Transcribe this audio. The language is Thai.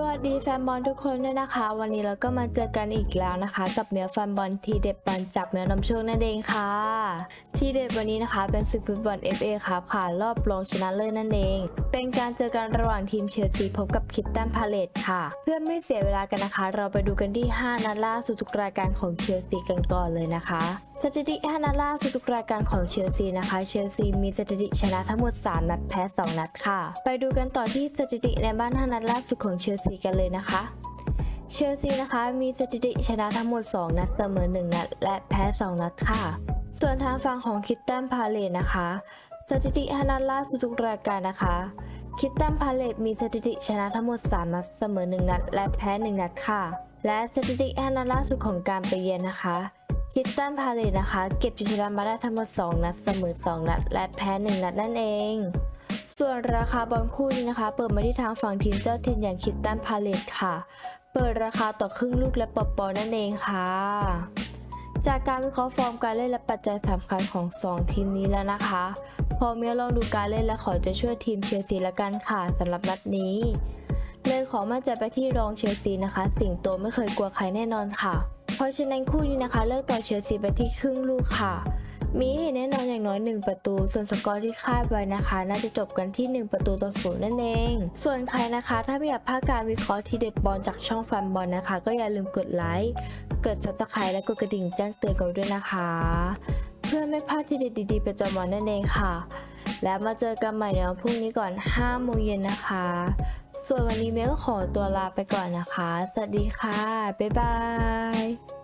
สวัสดีแฟนบอลทุกคนด้วยนะคะ วันนี้เราก็มาเจอกันอีกแล้วนะคะ กับเมียแฟนบอลทีเด็ดบอลจากเมียนำโชคนั่นเองค่ะ ทีเด็ดวันนี้นะคะ เป็นศึกฟุตบอล FA ครับค่ะรอบรองชนะเลิศนั่นเอง เป็นการเจอกันระหว่างทีมเชลซีพบกับคิตตันพาเลตค่ะ เพื่อไม่เสียเวลากันนะคะ เราไปดูกันที่ 5 นัดล่าสุดทุกรายการของเชลซีกันก่อนเลยนะคะ สถิติ5นัดล่าสุดทุกรายการของเชลซีนะคะ เชลซีมีสถิติชนะทั้งหมด 3 นัดแพ้ 2 นัดค่ะ ไปดูกันต่อที่สถิติในบ้าน5นัดล่าสุดของเชลซีกันเลยนะคะ เชลซีนะคะมีสถิติชนะทั้งหมด 2 นัดเสมอ 1 นัด และแพ้ 2 นัดค่ะ ส่วนทางฝั่งของคิตตันพาเลตนะคะ สถิติ5นัดล่าสุดทุกรายการนะคะ คิตตันพาเลตมีสถิติชนะทั้งหมด 3 นัดเสมอ 1 นัด และแพ้ 1 นัดค่ะ และสถิติ5นัดล่าสุดของการไปเยือนนะคะ คิตตันพาเลตนะคะ เก็บชัยชนะมาได้ทั้งหมด 2 นัดเสมอ 2 นัด และแพ้ 1 นัดนั่นเอง ส่วนราคาบอลคู่นี้นะคะ เปิดมาที่ทางฝั่งทีมเจ้าถิ่นอย่างคิตตันพาเลตค่ะ เปิดราคาต่อครึ่งลูกและปอปอนั่นเองค่ะ จากการวิเคราะห์ฟอร์มการเล่นและปัจจัยสำคัญของ 2 ทีมนี้แล้วนะคะ พอเมียลองดูการเล่นและขอจะช่วยทีมเชลซีละกันค่ะสำหรับนัดนี้ เลยขอมั่นใจไปที่รองเชลซีนะคะ สิงโตไม่เคยกลัวใครแน่นอนค่ะ เพราะฉะนั้นคู่นี้นะคะ เลือกต่อเชลซีไปที่ครึ่งลูกค่ะ มีเห็นแน่นอนอย่างน้อย 1 ประตู ส่วนสกอร์ที่คาดไว้นะคะ น่าจะจบกันที่ 1 ประตูต่อศูนย์นั่นเอง ส่วนใครนะคะ ถ้าไม่อยากพลาดการวิเคราะห์ทีเด็ดบอลจากช่องแฟนบอลนะคะ ก็อย่าลืมกดไลค์กดซับสไครต์และกดกระดิ่งแจ้งเตือนกันด้วยนะคะ เพื่อไม่พลาดทีเด็ดดีๆประจำวันนั่นเองค่ะ แล้วมาเจอกันใหม่ในวันพรุ่งนี้ก่อน5โมงเย็นนะคะ ส่วนวันนี้เมย์ก็ขอตัวลาไปก่อนนะคะ สวัสดีค่ะ บ๊ายบาย